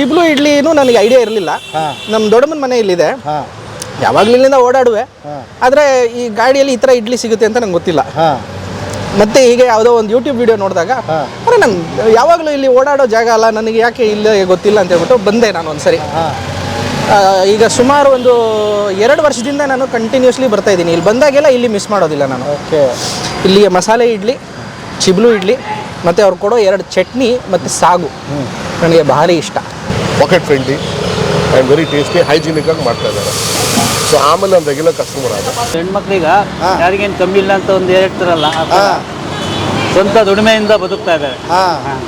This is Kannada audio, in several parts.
ಚಿಬ್ಲು ಇಡ್ಲಿನೂ ನನಗೆ ಐಡಿಯಾ ಇರಲಿಲ್ಲ. ನಮ್ಮ ದೊಡ್ಡಮ್ಮನ ಮನೆ ಇಲ್ಲಿದೆ. ಹಾಂ. ಯಾವಾಗಲೂ ಇಲ್ಲಿಂದ ಓಡಾಡುವೆ. ಆದರೆ ಈ ಗಾಡಿಯಲ್ಲಿ ಈ ಥರ ಇಡ್ಲಿ ಸಿಗುತ್ತೆ ಅಂತ ನಂಗೆ ಗೊತ್ತಿಲ್ಲ. ಹಾಂ. ಮತ್ತೆ ಹೀಗೆ ಯಾವುದೋ ಒಂದು ಯೂಟ್ಯೂಬ್ ವಿಡಿಯೋ ನೋಡಿದಾಗ ಅಂದ್ರೆ ಅರೆ ನಾನು ಯಾವಾಗಲೂ ಇಲ್ಲಿ ಓಡಾಡೋ ಜಾಗ ಅಲ್ಲ ನನಗೆ ಯಾಕೆ ಇಲ್ಲ ಗೊತ್ತಿಲ್ಲ ಅಂತ ಹೇಳ್ಬಿಟ್ಟು ಬಂದೆ ನಾನು ಒಂದ್ಸರಿ. ಈಗ ಸುಮಾರು ಒಂದು ಎರಡು ವರ್ಷದಿಂದ ನಾನು ಕಂಟಿನ್ಯೂಸ್ಲಿ ಬರ್ತಾ ಇದ್ದೀನಿ. ಇಲ್ಲಿ ಬಂದಾಗೆಲ್ಲ ಇಲ್ಲಿ ಮಿಸ್ ಮಾಡೋದಿಲ್ಲ ನಾನು. ಓಕೆ. ಇಲ್ಲಿಗೆ ಮಸಾಲೆ ಇಡ್ಲಿ ಚಿಬ್ಲು ಇಡ್ಲಿ ಮತ್ತು ಅವ್ರು ಕೊಡೋ ಎರಡು ಚಟ್ನಿ ಮತ್ತು ಸಾಗು. ನನಗೆ ಭಾರಿ ಇಷ್ಟ. Pocket friendly and very tasty hygienic ಆಗಿ ಮಾಡ್ತಾ ಇದ್ದಾರೆ. ಸೊ ಆಮೇಲೆ ನಾನು ರೆಗ್ಯುಲರ್ ಕಸ್ಟಮರ್ ಆದ ಹೆಣ್ಮಕ್ಳೀಗ. ಯಾರಿಗೇನು ಕಮ್ಮಿ ಇಲ್ಲ ಅಂತ ಒಂದು ಹೇಳ್ತಾರಲ್ಲ ಆ ಥರ ಸ್ವಂತ ದುಡಿಮೆಯಿಂದ ಬದುಕ್ತಾ ಇದ್ದಾರೆ. ಹಾಂ.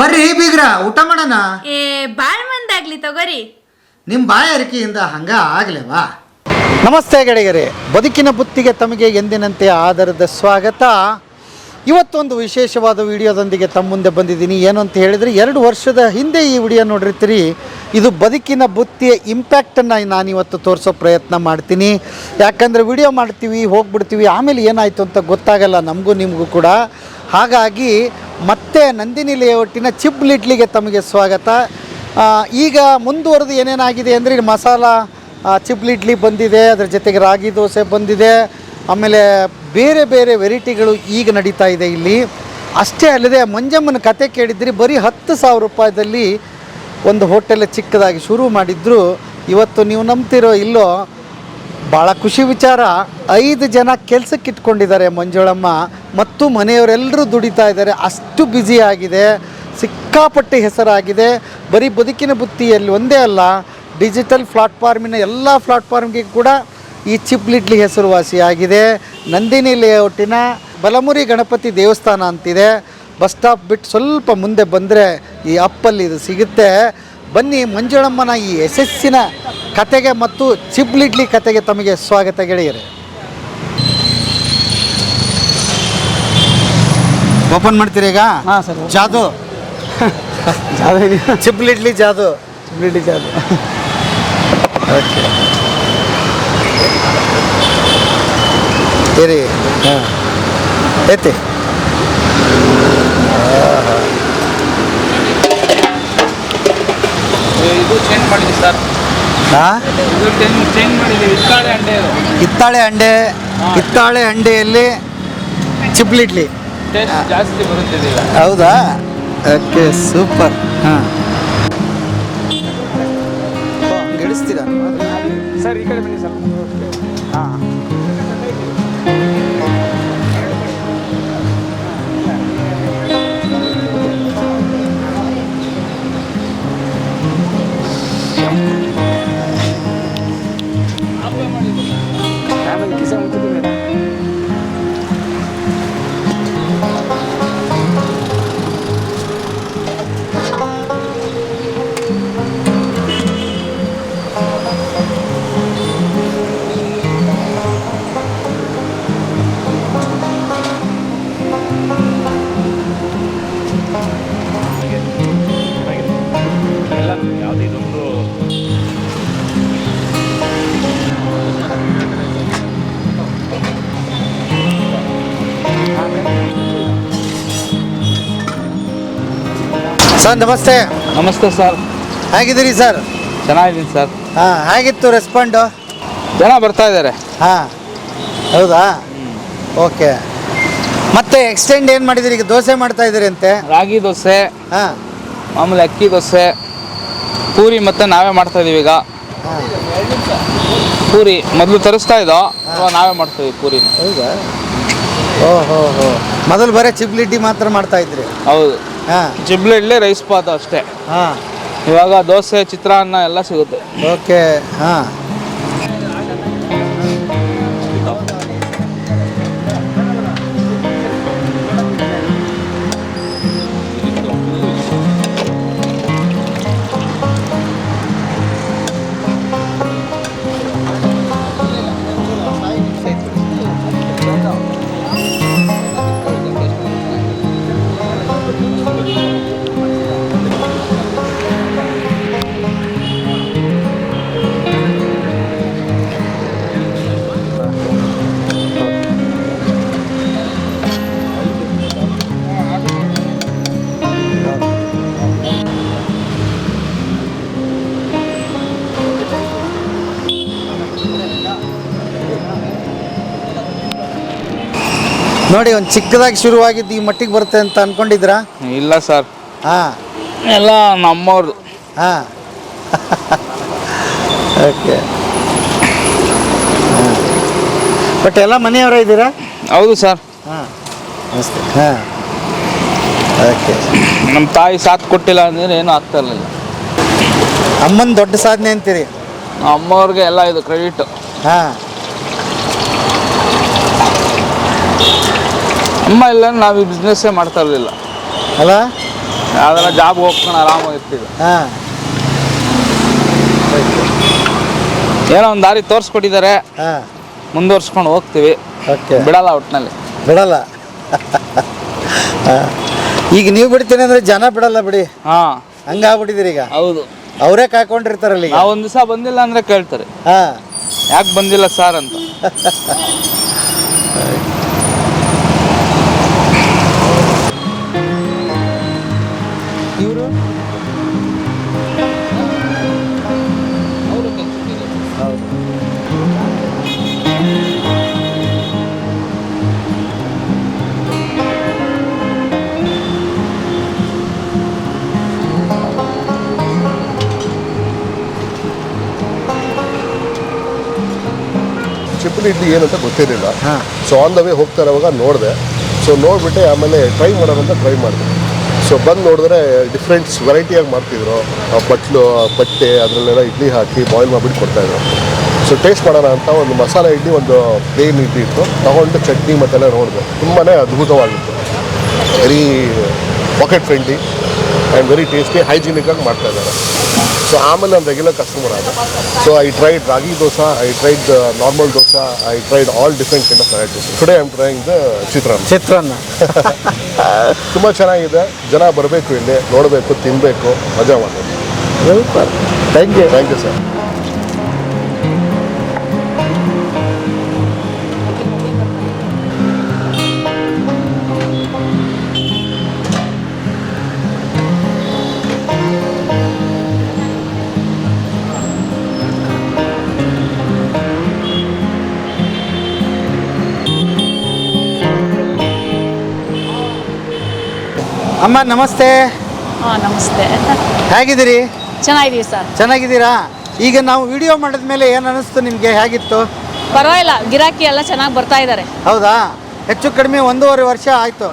ಬರ್ರಿ ಬೀಗ್ರ ಊಟ ಮಾಡೋಣ? ಏ ಬಾಳ್ ಮಂದಾಗ್ಲಿ ತಗೋರಿ. ನಿಮ್ಮ ಬಾಯಾರಿಕೆಯಿಂದ ಹಂಗ ಆಗ್ಲೇವಾ? ನಮಸ್ತೆ ಗೆಳೆಯರೇ ಬದುಕಿನ ಬುತ್ತಿಗೆ ತಮಗೆ ಎಂದಿನಂತೆ ಆಧಾರದ ಸ್ವಾಗತ. ಇವತ್ತೊಂದು ವಿಶೇಷವಾದ ವಿಡಿಯೋದೊಂದಿಗೆ ತಮ್ಮ ಮುಂದೆ ಬಂದಿದ್ದೀನಿ. ಏನು ಅಂತ ಹೇಳಿದರೆ, ಎರಡು ವರ್ಷದ ಹಿಂದೆ ಈ ವಿಡಿಯೋ ನೋಡಿರ್ತೀರಿ. ಇದು ಬದುಕಿನ ಬುತ್ತಿಯ ಇಂಪ್ಯಾಕ್ಟನ್ನು ನಾನಿವತ್ತು ತೋರಿಸೋ ಪ್ರಯತ್ನ ಮಾಡ್ತೀನಿ. ಯಾಕಂದರೆ ವಿಡಿಯೋ ಮಾಡ್ತೀವಿ, ಹೋಗ್ಬಿಡ್ತೀವಿ, ಆಮೇಲೆ ಏನಾಯಿತು ಅಂತ ಗೊತ್ತಾಗಲ್ಲ ನಮಗೂ ನಿಮಗೂ ಕೂಡ. ಹಾಗಾಗಿ ಮತ್ತೆ ನಂದಿನಿ ಲೇಔಟಿನ ಚಿಬ್ಲಿಡ್ಲಿಗೆ ತಮಗೆ ಸ್ವಾಗತ. ಈಗ ಮುಂದುವರೆದು ಏನೇನಾಗಿದೆ ಅಂದರೆ, ಮಸಾಲ ಚಿಪ್ಲಿಡ್ಲಿ ಬಂದಿದೆ, ಅದರ ಜೊತೆಗೆ ರಾಗಿ ದೋಸೆ ಬಂದಿದೆ. ಆಮೇಲೆ ಬೇರೆ ಬೇರೆ ವೆರೈಟಿಗಳು ಈಗ ನಡೀತಾ ಇದೆ ಇಲ್ಲಿ. ಅಷ್ಟೇ ಅಲ್ಲದೆ ಮಂಜಮ್ಮನ ಕತೆ ಕೇಳಿದ್ರಿ, ಬರೀ ಹತ್ತು ಸಾವಿರ ರೂಪಾಯಿದಲ್ಲಿ ಒಂದು ಹೋಟೆಲ್ ಚಿಕ್ಕದಾಗಿ ಶುರು ಮಾಡಿದ್ರು. ಇವತ್ತು ನೀವು ನಂಬ್ತಿರೋ ಇಲ್ಲೋ ಭಾಳ ಖುಷಿ ವಿಚಾರ. ಐದು ಜನ ಕೆಲಸಕ್ಕೆ ಇಟ್ಕೊಂಡಿದ್ದಾರೆ ಮಂಜುಳಮ್ಮ, ಮತ್ತು ಮನೆಯವರೆಲ್ಲರೂ ದುಡಿತಾ ಇದ್ದಾರೆ. ಅಷ್ಟು ಬ್ಯುಸಿ ಆಗಿದೆ, ಸಿಕ್ಕಾಪಟ್ಟೆ ಹೆಸರಾಗಿದೆ. ಬರೀ ಬದುಕಿನ ಬುತ್ತಿಯಲ್ಲಿ ಒಂದೇ ಅಲ್ಲ ಡಿಜಿಟಲ್ ಪ್ಲಾಟ್ಫಾರ್ಮಿನ ಎಲ್ಲ ಪ್ಲಾಟ್ಫಾರ್ಮ್ಗೆ ಕೂಡ ಈ ಚಿಪ್ಲಿಡ್ಲಿ ಹೆಸರುವಾಸಿಯಾಗಿದೆ ನಂದಿನಿ ಲೇಔಟಿನ ಬಲಮುರಿ ಗಣಪತಿ ದೇವಸ್ಥಾನ ಅಂತಿದೆ. ಬಸ್ ಸ್ಟಾಪ್ ಬಿಟ್ಟು ಸ್ವಲ್ಪ ಮುಂದೆ ಬಂದರೆ ಈ ಅಪ್ಪಲ್ಲಿ ಇದು ಸಿಗುತ್ತೆ. ಬನ್ನಿ ಮಂಜುಳಮ್ಮನ ಈ ಯಶಸ್ಸಿನ ಕತೆಗೆ ಮತ್ತು ಚಿಪ್ಲಿಡ್ಲಿ ಕತೆಗೆ ತಮಗೆ ಸ್ವಾಗತ ಗೆಳೆಯರೆ. ಓಪನ್ ಮಾಡ್ತೀರಿ ಈಗ? ಹಾಂ ಸರ್ ಜಾದು. ಚಿಪ್ಲಿಡ್ಲಿ ಜಾದು. ಚಿಪ್ಲಿಡ್ಲಿ ಜಾದು. ಓಕೆ. ಇರಿ ಹಾಂ. ಎತ್ತಿ. ಇದು ಚೇಂಜ್ ಮಾಡಿದ್ವಿ ಸರ್ ಹಾಂ ಇದು ಚೇಂಜ್ ಮಾಡಿದ್ದೀವಿ ಇತ್ತಾಳೆ ಅಂಡೆ ಕಿತ್ತಾಳೆ ಅಂಡೆ ಕಿತ್ತಾಳೆ ಅಂಡೆಯಲ್ಲಿ ಜಾಸ್ತಿ ಬರುತ್ತಿದ್ದಿಲ್ಲ ಹೌದಾ? Okay super. ಹಾಂ. ಗಿಡಿಸ್ತೀರಾ ಸರ್ ಈ ಕಡೆ ಬನ್ನಿ ಸರ್ ಸರ್ ನಮಸ್ತೆ. ನಮಸ್ತೆ ಸರ್. ಹೇಗಿದ್ದೀರಿ ಸರ್? ಚೆನ್ನಾಗಿದ್ದೀನಿ ಸರ್. ಹಾಂ ಹೇಗಿತ್ತು ರೆಸ್ಪಾಂಡು ಜನ ಬರ್ತಾ ಇದ್ದಾರೆ. ಹಾಂ ಹೌದಾ? ಓಕೆ. ಮತ್ತೆ ಎಕ್ಸ್ಟೆಂಡ್ ಏನು ಮಾಡಿದಿರಿ ಈಗ ದೋಸೆ ಮಾಡ್ತಾ ಇದ್ದೀರಿ ಅಂತೆ. ರಾಗಿ ದೋಸೆ ಹಾಂ. ಮಾಮೂಲಿ ಅಕ್ಕಿ ದೋಸೆ ಪೂರಿ ಮತ್ತೆ ನಾವೇ ಮಾಡ್ತಾ ಇದ್ದೀವಿ ಈಗ. ಪೂರಿ ಮೊದಲು ತರಿಸ್ತಾ ಇದ್ದೋ ಇವಾಗ ನಾವೇ ಮಾಡ್ತೀವಿ ಪೂರಿ ಹೌದಾ? ಓಹೋ ಹೋ. ಮೊದಲು ಬರೀ ಚಿಬ್ಲಿಡ್ಡಿ ಮಾತ್ರ ಮಾಡ್ತಾ ಇದ್ರಿ. ಹೌದು. ಹಾಂ. ಜಿಬ್ಲು ಇಡ್ಲಿ ರೈಸ್ ಪಾತ್ ಅಷ್ಟೇ. ಹಾಂ. ಇವಾಗ ದೋಸೆ ಚಿತ್ರಾನ್ನ ಎಲ್ಲ ಸಿಗುತ್ತೆ. ಓಕೆ. ಹಾಂ. ನೋಡಿ ಒಂದು ಚಿಕ್ಕದಾಗಿ ಶುರುವಾಗಿದ್ದು ಈ ಮಟ್ಟಿಗೆ ಬರುತ್ತೆ ಅಂತ ಅನ್ಕೊಂಡಿದ್ರಾ ಇಲ್ಲ ಸರ್. ಹಾಂ. ಎಲ್ಲ ನಮ್ಮವ್ರದ್ದು ಹಾಂ. ಓಕೆ. ಬಟ್ ಎಲ್ಲ ಮನೆಯವರ ಇದ್ದೀರಾ? ಹೌದು ಸರ್. ಹಾಂ. ನಮಸ್ತೆ ಹಾಂ. ಓಕೆ. ನಮ್ಮ ತಾಯಿ ಸಾಥ್ ಕೊಟ್ಟಿಲ್ಲ ಅಂದ್ರೆ ಏನೂ ಆಗ್ತಾ ಇರಲಿಲ್ಲ ಅಮ್ಮನ ದೊಡ್ಡ ಸಾಧನೆ ಅಂತೀರಿ? ಅಮ್ಮವ್ರಿಗೆ ಎಲ್ಲ ಇದು ಕ್ರೆಡಿಟ್. ಹಾಂ. ಅಮ್ಮ ಇಲ್ಲ ನಾವು ಈ ಬಿಸ್ನೆಸ್ಸೇ ಮಾಡ್ತಾ ಇರಲಿಲ್ಲ. ಅಲ್ಲ? ಯಾವ್ದಾರ ಜಾಬ್ ಹೋಗ್ಕೊಂಡು ಆರಾಮಾಗಿರ್ತೀವಿ ಹಾಂ. ಏನೋ ಒಂದು ದಾರಿ ತೋರಿಸ್ಕೊಟ್ಟಿದ್ದಾರೆ. ಹಾಂ. ಮುಂದುವರ್ಸ್ಕೊಂಡು ಹೋಗ್ತೀವಿ. ಓಕೆ ಬಿಡಲ್ಲ ಒಟ್ಟಿನಲ್ಲಿ ಬಿಡಲ್ಲ. ಹಾಂ. ಈಗ ನೀವು ಬಿಡ್ತೀನಿ ಅಂದ್ರೆ ಜನ ಬಿಡಲ್ಲ ಬಿಡಿ. ಹಾಂ. ಹಂಗಾಗ್ಬಿಟ್ಟಿದ್ದೀರಿ ಈಗ. ಹೌದು. ಅವರೇ ಕಾಯ್ಕೊಂಡಿರ್ತಾರಲ್ಲ ಈಗ. ನಾವು ಒಂದು ದಿವಸ ಬಂದಿಲ್ಲ ಅಂದರೆ ಕೇಳ್ತಾರೆ. ಹಾಂ. ಯಾಕೆ ಬಂದಿಲ್ಲ ಸರ್ ಅಂತ? ಚಿಪ್ಪಲಿ ಇಡ್ಲಿ ಏನು ಅಂತ ಗೊತ್ತಿರಲಿಲ್ಲ. ಹಾಂ. ಸೊ ಆನ್ ದ ವೇ ಹೋಗ್ತಾ ಅವಾಗ ನೋಡಿದೆ. ಸೊ ನೋಡಿಬಿಟ್ಟೆ ಆಮೇಲೆ ಟ್ರೈ ಮಾಡೋಣ ಅಂತ ಟ್ರೈ ಮಾಡಿದೆ. ಸೊ ಬಂದು ನೋಡಿದ್ರೆ ಡಿಫ್ರೆಂಟ್ಸ್ ವೆರೈಟಿಯಾಗಿ ಮಾಡ್ತಿದ್ರು. ಬಟ್ಲು ಬಟ್ಟೆ ಅದರಲ್ಲೆಲ್ಲ ಇಡ್ಲಿ ಹಾಕಿ ಬಾಯ್ಲ್ ಮಾಡಿಬಿಟ್ಟು ಕೊಡ್ತಾಯಿದ್ರು ಸೊ ಟೇಸ್ಟ್ ಮಾಡೋಣ ಅಂತ ಒಂದು ಮಸಾಲೆ ಇಡ್ಲಿ ಒಂದು ಪ್ಲೇನ್ ಇಡ್ಲಿ ಇತ್ತು. ತಗೊಂಡು ಚಟ್ನಿ ಮತ್ತೆಲ್ಲ ನೋಡಿದೆ. ತುಂಬಾ ಅದ್ಭುತವಾಗಿತ್ತು. Very pocket friendly and very tasty hygienic ಆಗಿ ಮಾಡ್ತಾ ಇದ್ದಾರೆ. ಸೊ ಆಮೇಲೆ ನಾನು ರೆಗ್ಯುಲರ್ ಕಸ್ಟಮರ್ ಆದ so I tried ragi dosa I tried normal dosa I tried all different kind of varieties today I am trying the chitranna chitranna ತುಂಬ ಚೆನ್ನಾಗಿದೆ. ಜನ ಬರಬೇಕು ಇಲ್ಲಿ ನೋಡಬೇಕು ತಿನ್ನಬೇಕು ಮಜಾ ಮಾಡಬೇಕು. Thank you thank you sir ಅಮ್ಮ ನಮಸ್ತೆ. ಹಾಂ ನಮಸ್ತೆ. ಹೇಗಿದ್ದೀರಿ? ಚೆನ್ನಾಗಿದ್ದೀವಿ ಸರ್. ಚೆನ್ನಾಗಿದ್ದೀರಾ? ಈಗ ನಾವು ವಿಡಿಯೋ ಮಾಡಿದ ಮೇಲೆ ಏನು ಅನಿಸ್ತು ನಿಮಗೆ? ಹೇಗಿತ್ತು? ಪರವಾಗಿಲ್ಲ ಗಿರಾಕಿ ಎಲ್ಲ ಚೆನ್ನಾಗಿ ಬರ್ತಾ ಇದ್ದಾರೆ ಹೌದಾ? ಹೆಚ್ಚು ಕಡಿಮೆ ಒಂದೂವರೆ ವರ್ಷ ಆಯಿತು.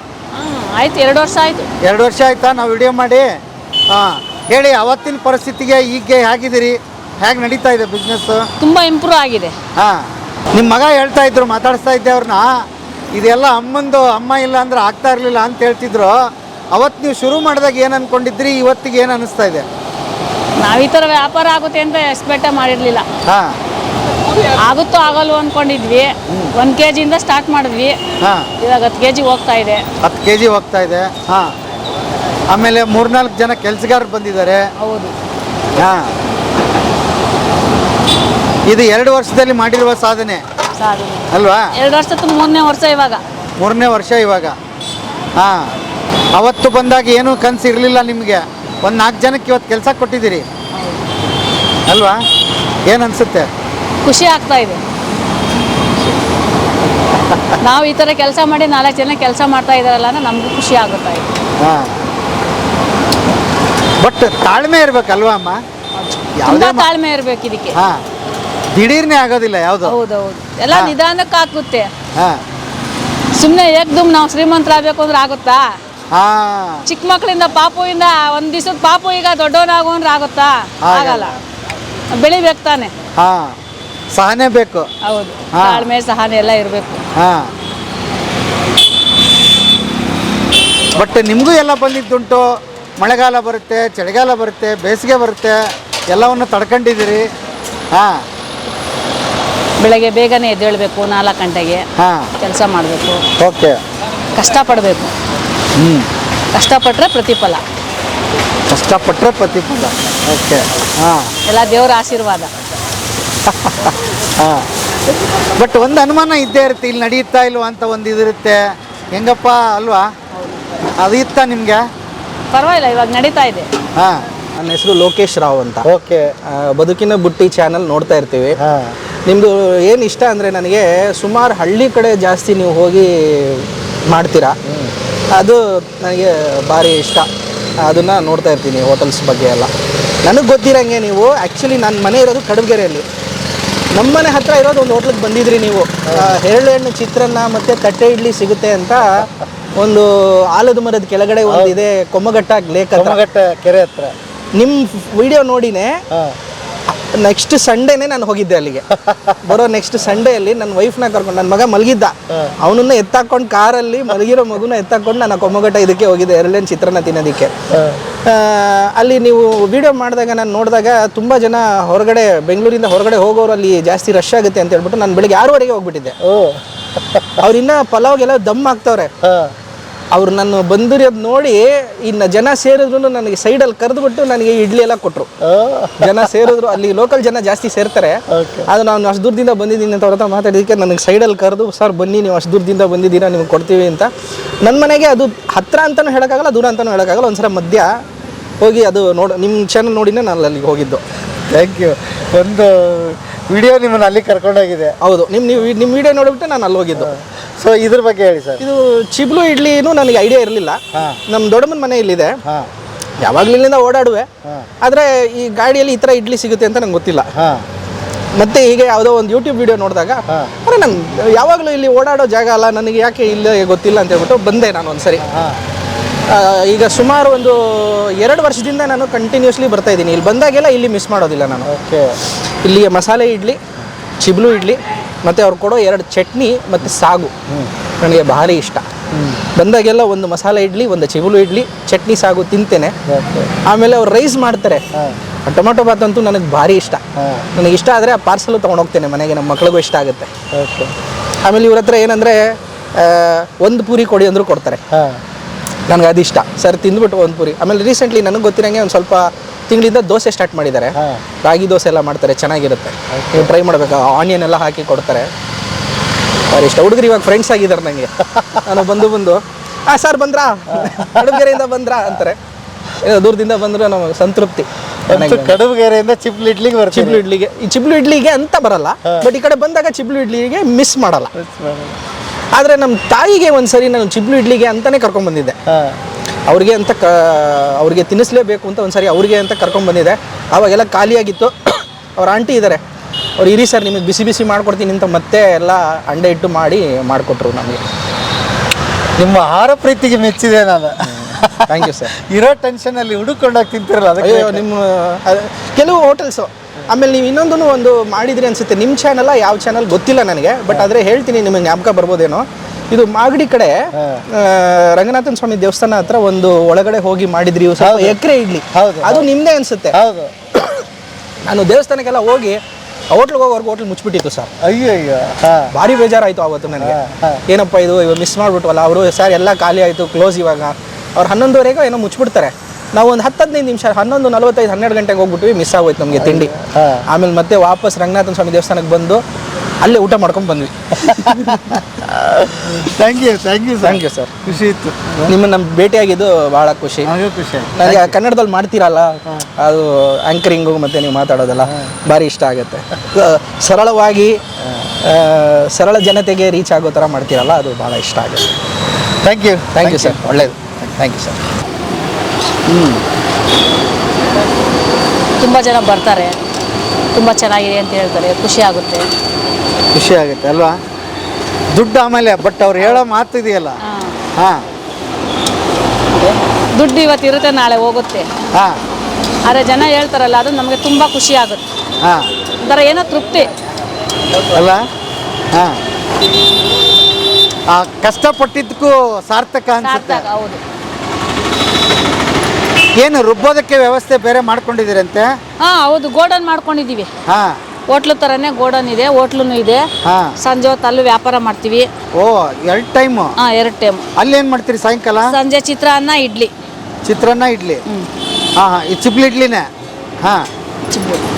ಆಯ್ತು ಎರಡು ವರ್ಷ ಆಯಿತು. ಎರಡು ವರ್ಷ ಆಯ್ತಾ ನಾವು ವಿಡಿಯೋ ಮಾಡಿ? ಹಾಂ ಹೇಳಿ ಅವತ್ತಿನ ಪರಿಸ್ಥಿತಿಗೆ ಈಗ ಹೇಗಿದ್ದೀರಿ? ಹೇಗೆ ನಡೀತಾ ಇದೆ ಬಿಸ್ನೆಸ್ ತುಂಬ ಇಂಪ್ರೂವ್ ಆಗಿದೆ. ಹಾಂ ನಿಮ್ಮ ಮಗ ಹೇಳ್ತಾ ಇದ್ರು ಮಾತಾಡಿಸ್ತಾ ಇದ್ದೆ ಅವ್ರನ್ನ ಇದೆಲ್ಲ ಅಮ್ಮಂದು ಅಮ್ಮ ಇಲ್ಲ ಅಂದ್ರೆ ಆಗ್ತಾ ಇರಲಿಲ್ಲ ಅಂತ ಹೇಳ್ತಿದ್ರು. ಅವತ್ತು ನೀವು ಶುರು ಮಾಡಿದಾಗ ಏನು ಅನ್ಕೊಂಡಿದ್ರಿ? ಇವತ್ತಿಗೆ ಏನು ಅನಿಸ್ತಾ ಇದೆ? ನಾವು ಈ ಥರ ವ್ಯಾಪಾರ ಆಗುತ್ತೆ ಅಂತ ಎಕ್ಸ್ಪೆಕ್ಟೇ ಮಾಡಿರಲಿಲ್ಲ. ಹಾಂ. ಆಗುತ್ತೋ ಆಗಲ್ವೋ ಅಂದ್ಕೊಂಡಿದ್ವಿ ಒಂದು ಕೆ ಜಿಯಿಂದ ಸ್ಟಾರ್ಟ್ ಮಾಡಿದ್ವಿ. ಹಾಂ. ಇವಾಗ ಹತ್ತು ಕೆ ಜಿ ಹೋಗ್ತಾ ಇದೆ. ಹತ್ತು ಕೆ ಜಿ ಹೋಗ್ತಾ ಇದೆ. ಹಾಂ. ಆಮೇಲೆ ಮೂರ್ನಾಲ್ಕು ಜನ ಕೆಲಸಗಾರರು ಬಂದಿದ್ದಾರೆ. ಹೌದು. ಹಾಂ. ಇದು ಎರಡು ವರ್ಷದಲ್ಲಿ ಮಾಡಿರುವ ಸಾಧನೆ. ಸಾಧನೆ. ಅಲ್ವಾ? ಎರಡು ವರ್ಷ ಮೂರನೇ ವರ್ಷ ಇವಾಗ. ಮೂರನೇ ವರ್ಷ ಇವಾಗ. ಹಾಂ. ಅವತ್ತು ಬಂದಾಗ ಏನೂ ಕನಸು ಇರಲಿಲ್ಲ ನಿಮಗೆ. ಒಂದು ನಾಲ್ಕು ಜನಕ್ಕೆ ಇವತ್ತು ಕೆಲಸ ಕೊಟ್ಟಿದ್ದೀರಿ. ಅಲ್ವಾ? ಏನು ಅನಿಸುತ್ತೆ? ಖುಷಿ ಆಗ್ತಾ ಇದೆ. ನಾವು ಈ ಥರ ಕೆಲಸ ಮಾಡಿ ನಾಲ್ಕು ಜನ ಕೆಲಸ ಮಾಡ್ತಾ ಇದ್ದಾರಲ್ಲ ಅಂದ್ರೆ ನಮಗೂ ಖುಷಿ ಆಗುತ್ತಾ ಇದೆ. ಹಾಂ. ಬಟ್ ತಾಳ್ಮೆ ಇರ್ಬೇಕಲ್ವಾ ಅಮ್ಮ? ತುಂಬ ಯಾವುದೇ ತಾಳ್ಮೆ ಇರಬೇಕು ಇದಕ್ಕೆ. ಹಾಂ. ದಿಢೀರ್ನೇ ಆಗೋದಿಲ್ಲ ಯಾವುದು? ಹೌದೌದು. ಎಲ್ಲ. ನಿಧಾನಕ್ಕೆ ಆಗುತ್ತೆ ಹಾಂ. ಸುಮ್ಮನೆ ಏಕ್ದಮ್ ನಾವು ಶ್ರೀಮಂತರಾಗಬೇಕು ಅಂದ್ರೆ ಆಗುತ್ತಾ? ಚಿಕ್ಕ ಮಕ್ಕಳಿಂದ ಪಾಪುವಿಂದ ಒಂದ್ ದಿವಸದ ಪಾಪು ಈಗ ದೊಡ್ಡವನಾಗು ಅಂದ್ರೆ ಆಗುತ್ತಾ ಆಗಲ್ಲ. ಆಗಲ್ಲ ಬೆಳಿಬೇಕು ತಾನೆ. ಹಾಂ. ಸಹನೆ ಬೇಕು. ಹೌದು. ಹಾ. ತಾಳ್ಮೆ ಸಹನೆ ಎಲ್ಲ ಇರಬೇಕು. ಹಾಂ. ಬಟ್ ನಿಮಗೂ ಎಲ್ಲ ಬಂದಿದ್ದುಂಟು. ಮಳೆಗಾಲ ಬರುತ್ತೆ ಚಳಿಗಾಲ ಬರುತ್ತೆ ಬೇಸಿಗೆ ಬರುತ್ತೆ. ಎಲ್ಲವನ್ನು ತಡ್ಕೊಂಡಿದ್ದೀರಿ. ಹಾಂ. ಬೆಳಗ್ಗೆ ಬೇಗನೆ ಎದ್ದೇಳಬೇಕು ನಾಲ್ಕು ಗಂಟೆಗೆ. ಹಾಂ. ಕೆಲಸ ಮಾಡಬೇಕು. ಓಕೆ. ಕಷ್ಟಪಡಬೇಕು. ಹ್ಞೂ ಕಷ್ಟಪಟ್ಟರೆ ಪ್ರತಿಫಲ. ಕಷ್ಟಪಟ್ಟರೆ ಪ್ರತಿಫಲ. ಓಕೆ ಹಾಂ. ಎಲ್ಲ ದೇವರ ಆಶೀರ್ವಾದ. ಹಾಂ. ಬಟ್ ಒಂದು ಅನುಮಾನ ಇದ್ದೇ ಇರುತ್ತೆ ಇಲ್ಲಿ ನಡೆಯುತ್ತಾ ಇಲ್ವಾ ಅಂತ ಒಂದು ಇದಿರುತ್ತೆ ಹೆಂಗಪ್ಪ ಅಲ್ವಾ? ಅದು ಇತ್ತಾ ನಿಮಗೆ? ಪರವಾಗಿಲ್ಲ ಇವಾಗ ನಡೀತಾ ಇದೆ. ಹಾಂ. ನನ್ನ ಹೆಸರು ಲೋಕೇಶ್ ರಾವ್ ಅಂತ. ಓಕೆ ಆ, ಬದುಕಿನ ಬುಟ್ಟಿ ಚಾನಲ್ ನೋಡ್ತಾ ಇರ್ತೀವಿ. ಹಾಂ. ನಿಮ್ಮದು ಏನು ಇಷ್ಟ ಅಂದರೆ ನನಗೆ ಸುಮಾರು ಹಳ್ಳಿ ಕಡೆ ಜಾಸ್ತಿ ನೀವು ಹೋಗಿ ಮಾಡ್ತೀರಾ? ಅದು ನನಗೆ ಭಾರಿ ಇಷ್ಟ. ಅದನ್ನು ನೋಡ್ತಾ ಇರ್ತೀನಿ ಹೋಟೆಲ್ಸ್ ಬಗ್ಗೆ ಎಲ್ಲ. ನನಗೆ ಗೊತ್ತಿರಂಗೆ ನೀವು ಆ್ಯಕ್ಚುಲಿ ನನ್ನ ಮನೆ ಇರೋದು ಕಡಬಗೆರೆಯಲ್ಲಿ. ನಮ್ಮ ಮನೆ ಹತ್ರ ಇರೋದು ಒಂದು ಹೋಟ್ಲಿಗೆ ಬಂದಿದ್ರಿ ನೀವು. ಹರಳೆಹಣ್ಣು ಚಿತ್ರಾನ್ನ ಮತ್ತು ತಟ್ಟೆ ಇಡ್ಲಿ ಸಿಗುತ್ತೆ ಅಂತ ಒಂದು ಆಲದ ಮರದ ಕೆಳಗಡೆ ಒಂದು ಇದೆ ಕೊಮ್ಮಘಟ್ಟ ಕೊಮ್ಮಘಟ್ಟ ಕೆರೆ ಹತ್ರ. ನಿಮ್ಮ ವಿಡಿಯೋ ನೋಡಿನೇ ನೆಕ್ಸ್ಟ್ ಸಂಡೇನೆ ನಾನು ಹೋಗಿದ್ದೆ ಅಲ್ಲಿಗೆ. ಬರೋ ನೆಕ್ಸ್ಟ್ ಸಂಡೇಯಲ್ಲಿ ನನ್ನ ವೈಫ್ನ ಕರ್ಕೊಂಡು ನನ್ನ ಮಗ ಮಲಗಿದ್ದ. ಅವನನ್ನ ಎತ್ತಾಕೊಂಡು ಕಾರಲ್ಲಿ ಮಲಗಿರೋ ಮಗುನ ಎತ್ತಾಕೊಂಡು ನಾನು ಕೊಮ್ಮಘಟ್ಟ ಇದಕ್ಕೆ ಹೋಗಿದ್ದೆ ಎರಡೇನು ಚಿತ್ರನ ತಿನ್ನೋದಕ್ಕೆ. ಅಲ್ಲಿ ನೀವು ವಿಡಿಯೋ ಮಾಡಿದಾಗ ನಾನು ನೋಡಿದಾಗ ತುಂಬ ಜನ ಹೊರಗಡೆ ಬೆಂಗಳೂರಿಂದ ಹೊರಗಡೆ ಹೋಗೋರು ಅಲ್ಲಿ ಜಾಸ್ತಿ ರಶ್ ಆಗುತ್ತೆ ಅಂತ ಹೇಳ್ಬಿಟ್ಟು ನಾನು ಬೆಳಿಗ್ಗೆ ಆರೂವರೆಗೆ ಹೋಗ್ಬಿಟ್ಟಿದ್ದೆ. ಅವ್ರಿನ್ನ ಪಲಾವ್ಗೆಲ್ಲ ದಮ್ ಆಗ್ತವ್ರೆ ಅವ್ರು ನಾನು ಬಂದಿರೋದು ನೋಡಿ ಇನ್ನು ಜನ ಸೇರಿದ್ರು ನನಗೆ ಸೈಡಲ್ಲಿ ಕರೆದ್ಬಿಟ್ಟು ನನಗೆ ಇಡ್ಲಿ ಎಲ್ಲ ಕೊಟ್ಟರು ಜನ ಸೇರಿದ್ರು ಅಲ್ಲಿ ಲೋಕಲ್ ಜನ ಜಾಸ್ತಿ ಸೇರ್ತಾರೆ. ಅದು ನಾನು ಅಷ್ಟು ದೂರದಿಂದ ಬಂದಿದ್ದೀನಿ ಅಂತ ಅವ್ರ ಹತ್ರ ಮಾತಾಡಿದ್ದಕ್ಕೆ ನನಗೆ ಸೈಡಲ್ಲಿ ಕರೆದು ಸರ್ ಬನ್ನಿ ನೀವು ಅಷ್ಟು ದೂರದಿಂದ ಬಂದಿದ್ದೀರಾ ನಿಮ್ಗೆ ಕೊಡ್ತೀವಿ ಅಂತ. ನನ್ನ ಮನೆಗೆ ಅದು ಹತ್ರ ಅಂತಲೂ ಹೇಳೋಕ್ಕಾಗಲ್ಲ ದೂರ ಅಂತಲೂ ಹೇಳೋಕ್ಕಾಗಲ್ಲ ಒಂದ್ಸಲ ಮಧ್ಯ ಹೋಗಿ ಅದು ನೋಡ ನಿಮ್ಮ ಚಾನಲ್ ನೋಡಿನೇ ನಾನು ಅಲ್ಲಿಗೆ ಹೋಗಿದ್ದು. ಥ್ಯಾಂಕ್ ಯು ಒಂದು ವಿಡಿಯೋ ನಿಮ್ಮನ್ನು ಅಲ್ಲಿ ಕರ್ಕೊಂಡೋಗಿದೆ. ಹೌದು ನಿಮ್ಮ ನೀವು ನಿಮ್ಮ ವಿಡಿಯೋ ನೋಡಿಬಿಟ್ಟು ನಾನು ಅಲ್ಲಿ ಹೋಗಿದ್ದು. ಸೊ ಇದ್ರ ಬಗ್ಗೆ ಹೇಳಿ ಸರ್. ಇದು ಚಿಬ್ಲು ಇಡ್ಲಿನೂ ನನಗೆ ಐಡಿಯಾ ಇರಲಿಲ್ಲ. ನಮ್ಮ ದೊಡ್ಡಮ್ಮನ ಮನೆ ಇಲ್ಲಿದೆ. ಯಾವಾಗಲೂ ಇಲ್ಲಿಂದ ಓಡಾಡುವೆ ಆದರೆ ಈ ಗಾಡಿಯಲ್ಲಿ ಈ ಥರ ಇಡ್ಲಿ ಸಿಗುತ್ತೆ ಅಂತ ನಂಗೆ ಗೊತ್ತಿಲ್ಲ. ಮತ್ತೆ ಹೀಗೆ ಯಾವುದೋ ಒಂದು ಯೂಟ್ಯೂಬ್ ವಿಡಿಯೋ ನೋಡಿದಾಗ ಅರೆ ನಂಗೆ ಯಾವಾಗಲೂ ಇಲ್ಲಿ ಓಡಾಡೋ ಜಾಗ ಅಲ್ಲ ನನಗೆ ಯಾಕೆ ಇಲ್ಲ ಗೊತ್ತಿಲ್ಲ ಅಂತ ಹೇಳ್ಬಿಟ್ಟು ಬಂದೆ ನಾನು ಒಂದ್ಸರಿ. ಆ, ಈಗ ಸುಮಾರು ಒಂದು ಎರಡು ವರ್ಷದಿಂದ ನಾನು ಕಂಟಿನ್ಯೂಸ್ಲಿ ಬರ್ತಾ ಇದ್ದೀನಿ. ಇಲ್ಲಿ ಬಂದಾಗೆಲ್ಲ ಇಲ್ಲಿ ಮಿಸ್ ಮಾಡೋದಿಲ್ಲ ನಾನು. ಓಕೆ. ಇಲ್ಲಿಯ ಮಸಾಲೆ ಇಡ್ಲಿ ಚಿಬ್ಲು ಇಡ್ಲಿ ಮತ್ತು ಅವ್ರು ಕೊಡೋ ಎರಡು ಚಟ್ನಿ ಮತ್ತು ಸಾಗು. ನನಗೆ ಭಾರಿ ಇಷ್ಟ. ಬಂದಾಗೆಲ್ಲ ಒಂದು ಮಸಾಲೆ ಇಡ್ಲಿ ಒಂದು ಚಿಬ್ಲು ಇಡ್ಲಿ ಚಟ್ನಿ ಸಾಗು ತಿಂತೇನೆ. ಆಮೇಲೆ ಅವ್ರು ರೈಸ್ ಮಾಡ್ತಾರೆ. ಟೊಮೆಟೊ ಬಾತ್ ಅಂತೂ ನನಗೆ ಭಾರಿ ಇಷ್ಟ. ನನಗೆ ಇಷ್ಟ ಆದರೆ ಆ ಪಾರ್ಸಲು ತೊಗೊಂಡೋಗ್ತೇನೆ ಮನೆಗೆ ನಮ್ಮ ಮಕ್ಳಿಗೂ ಇಷ್ಟ ಆಗುತ್ತೆ. ಓಕೆ. ಆಮೇಲೆ ಇವ್ರ ಹತ್ರ ಏನಂದರೆ ಒಂದು ಪೂರಿ ಕೊಡಿ ಅಂದರೂ ಕೊಡ್ತಾರೆ. ನನಗೆ ಅದು ಇಷ್ಟ. ಸರ್ ತಿಂದ್ಬಿಟ್ಟು ಒಂದು ಪೂರಿ. ಆಮೇಲೆ ರೀಸೆಂಟ್ಲಿ ನನಗೆ ಗೊತ್ತಿರಂಗೆ ಒಂದು ಸ್ವಲ್ಪ ತಿಂಗಳಿಂದ ದೋಸೆ ಸ್ಟಾರ್ಟ್ ಮಾಡಿದ್ದಾರೆ. ರಾಗಿ ದೋಸೆ ಎಲ್ಲ ಮಾಡ್ತಾರೆ ಚೆನ್ನಾಗಿರುತ್ತೆ. ನೀವು ಟ್ರೈ ಮಾಡಬೇಕು. ಆನಿಯನ್ ಎಲ್ಲ ಹಾಕಿ ಕೊಡ್ತಾರೆ. ಭಾರಿ ಇಷ್ಟ. ಹುಡುಗರು ಇವಾಗ ಫ್ರೆಂಡ್ಸ್ ಆಗಿದ್ದಾರೆ ನನಗೆ ನಾನು ಬಂದು ಬಂದು ಆ ಸರ್ ಬಂದ್ರಾ? ಹುಡುಗರಿಂದ ಬಂದ್ರಾ? ಅಂತಾರೆ. ಏನೋ ದೂರದಿಂದ ಬಂದರೂ ನಮಗೆ ಸಂತೃಪ್ತಿ. ಕಡುಬುಗೆರೆಯಿಂದ ಚಿಪ್ಲಿ ಇಡ್ಲಿಗೆ ಚಿಪ್ಲು ಇಡ್ಲಿಗೆ ಈ ಚಿಪ್ಲು ಇಡ್ಲಿಗೆ ಅಂತ ಬರಲ್ಲ. ಬಟ್ ಈ ಕಡೆ ಬಂದಾಗ ಚಿಪ್ಲು ಇಡ್ಲಿಗೆ ಮಿಸ್ ಮಾಡಲ್ಲ. ಆದರೆ ನಮ್ಮ ತಾಯಿಗೆ ಒಂದ್ಸರಿ ನಾನು ಚಿಬ್ಲು ಇಡ್ಲಿಗೆ ಅಂತಾನೆ ಕರ್ಕೊಂಡ್ ಬಂದಿದ್ದೆ. ಹಾಂ. ಅವ್ರಿಗೆ ಅಂತ ಕ ಅವ್ರಿಗೆ ತಿನ್ನಿಸ್ಲೇಬೇಕು ಅಂತ ಒಂದ್ಸರಿ ಅವ್ರಿಗೆ ಅಂತ ಕರ್ಕೊಂಡ್ ಅವಾಗೆಲ್ಲ ಆವಾಗೆಲ್ಲ ಖಾಲಿಯಾಗಿತ್ತು. ಅವ್ರ ಆಂಟಿ ಇದ್ದಾರೆ ಅವ್ರು ಇರಿ ಸರ್ ನಿಮಗೆ ಬಿಸಿ ಬಿಸಿ ಮಾಡ್ಕೊಡ್ತೀನಿ ಅಂತ ಮತ್ತೆ ಎಲ್ಲ ಅಂಡೆ ಇಟ್ಟು ಮಾಡಿ ಮಾಡಿಕೊಟ್ರು ನಮಗೆ. ನಿಮ್ಮ ಆಹಾರ ಪ್ರೀತಿಗೆ ಮೆಚ್ಚಿದೆ ನಾನು. ಥ್ಯಾಂಕ್ ಯು ಸರ್ ಇರೋ ಟೆನ್ಷನಲ್ಲಿ ಹುಡುಕೊಂಡೋಗಿ ತಿಂತಿರಲ್ಲ ಅದಕ್ಕೆ ನಿಮ್ಮ ಕೆಲವು ಹೋಟೆಲ್ಸು ಆಮೇಲೆ ನೀವು ಇನ್ನೊಂದು ಒಂದು ಮಾಡಿದ್ರಿ ಅನ್ಸುತ್ತೆ. ನಿಮ್ಮ ಚಾನಲ್ ಯಾವ ಚಾನಲ್ ಗೊತ್ತಿಲ್ಲ ನನಗೆ ಬಟ್ ಆದರೆ ಹೇಳ್ತೀನಿ ನಿಮಗೆ ಜ್ಞಾಪಕ ಬರ್ಬೋದೇನೋ. ಇದು ಮಾಗಡಿ ಕಡೆ ರಂಗನಾಥನ್ ಸ್ವಾಮಿ ದೇವಸ್ಥಾನ ಹತ್ರ ಒಂದು ಒಳಗಡೆ ಹೋಗಿ ಮಾಡಿದ್ರಿ ಎಕರೆ ಇಡ್ಲಿ. ಅದು ನಿಮ್ದೇ ಅನ್ಸುತ್ತೆ. ಹೌದು. ನಾನು ದೇವಸ್ಥಾನಕ್ಕೆಲ್ಲ ಹೋಗಿ ಹೋಟ್ಲ್ಗೆ ಹೋಗೋರ್ಗೆ ಹೋಟ್ಲ್ ಮುಚ್ಚಿಬಿಟ್ಟಿತ್ತು ಸರ್. ಅಯ್ಯೋ ಭಾರಿ ಬೇಜಾರಾಯಿತು ಅವತ್ತು ನನಗೆ. ಏನಪ್ಪ ಇದು ಇವಾಗ ಮಿಸ್ ಮಾಡ್ಬಿಟ್ವಲ್ಲ ಅವರು ಸರ್ ಎಲ್ಲ ಖಾಲಿ ಆಯ್ತು ಕ್ಲೋಸ್ ಇವಾಗ. ಅವ್ರು ಹನ್ನೊಂದುವರೆಗೂ ಏನೋ ಮುಚ್ಚಿಬಿಡ್ತಾರೆ. ನಾವು ಒಂದು ಹತ್ತು ಹದಿನೈದು ನಿಮಿಷ ಹನ್ನೊಂದು ನಲವತ್ತೈದು ಹನ್ನೆರಡು ಗಂಟೆಗೆ ಹೋಗ್ಬಿಟ್ವಿ ಮಿಸ್ ಆಗೋಯ್ತು ನಮಗೆ ತಿಂಡಿ. ಆಮೇಲೆ ಮತ್ತೆ ವಾಪಸ್ ರಂಗನಾಥನ ಸ್ವಾಮಿ ದೇವಸ್ಥಾನಕ್ಕೆ ಬಂದು ಅಲ್ಲೇ ಊಟ ಮಾಡ್ಕೊಂಡು ಬಂದ್ವಿ. Thank you thank you thank you sir ಖುಷಿ ಇತ್ತು. ನಿಮ್ಮನ್ನು ನಮ್ಮ ಭೇಟಿಯಾಗಿದ್ದು ಭಾಳ ಖುಷಿ. ಖುಷಿ ನನಗೆ ಕನ್ನಡದಲ್ಲಿ ಮಾಡ್ತೀರಲ್ಲ ಅದು ಆ್ಯಂಕರಿಂಗು ಮತ್ತು ನೀವು ಮಾತಾಡೋದಲ್ಲ ಭಾರಿ ಇಷ್ಟ ಆಗುತ್ತೆ. ಸರಳವಾಗಿ ಸರಳ ಜನತೆಗೆ ರೀಚ್ ಆಗೋ ಥರ ಮಾಡ್ತೀರಲ್ಲ ಅದು ಭಾಳ ಇಷ್ಟ ಆಗುತ್ತೆ. Thank you thank you sir ಒಳ್ಳೆಯದು ಥ್ಯಾಂಕ್ ಯು ಸರ್ ತುಂಬ ಜನ ಬರ್ತಾರೆ. ತುಂಬ ಚೆನ್ನಾಗಿದೆ ಅಂತ ಹೇಳ್ತಾರೆ. ಖುಷಿ ಆಗುತ್ತೆ. ಖುಷಿ ಆಗುತ್ತೆ ಅಲ್ವಾ? ದುಡ್ಡು ಆಮೇಲೆ ಬಟ್ ಅವ್ರು ಹೇಳೋ ಮಾತು ಇದೆಯಲ್ಲ? ಹಾಂ. ದುಡ್ಡು ಇವತ್ತು ಇರುತ್ತೆ ನಾಳೆ ಹೋಗುತ್ತೆ. ಹಾಂ. ಆದರೆ ಜನ ಹೇಳ್ತಾರಲ್ಲ ಅದು ನಮಗೆ ತುಂಬ ಖುಷಿ ಆಗುತ್ತೆ. ಹಾಂ. ಒಂಥರ ಏನೋ ತೃಪ್ತಿ. ಅಲ್ಲ? ಹಾಂ. ಕಷ್ಟಪಟ್ಟಿದ್ದಕ್ಕೂ ಸಾರ್ಥಕ ಅನ್ಸುತ್ತೆ. ಸಾರ್ಥಕ ಹೌದು. ಏನು ರುಬ್ಬೋದಕ್ಕೆ ವ್ಯವಸ್ಥೆ ಬೇರೆ ಮಾಡ್ಕೊಂಡಿದ್ದೀರಂತೆ? ಹಾ ಹೌದು ಗೋಡನ್ ಮಾಡ್ಕೊಂಡಿದೀವಿ ಹಾ. ಹೋಟ್ಲು ತರನೇ ಗೋಡನ್ ಇದೆ ಹೋಟ್ಲು ಇದೆ. ಹಾಂ. ಸಂಜೆ ಹೊತ್ತು ಅಲ್ಲೂ ವ್ಯಾಪಾರ ಮಾಡ್ತೀವಿ. ಓ ಎರಡು ಟೈಮ್? ಹಾ ಎರಡು ಟೈಮ್. ಅಲ್ಲಿ ಏನು ಮಾಡ್ತೀರಿ ಸಾಯಂಕಾಲ? ಸಂಜೆ ಚಿತ್ರಾನ್ನ ಇಡ್ಲಿ. ಚಿತ್ರಾನ್ನ ಇಡ್ಲಿ? ಹಾ ಹಾ ಈ ಚಿಪ್ಲಿ ಇಡ್ಲಿನೇ? ಹಾಂ.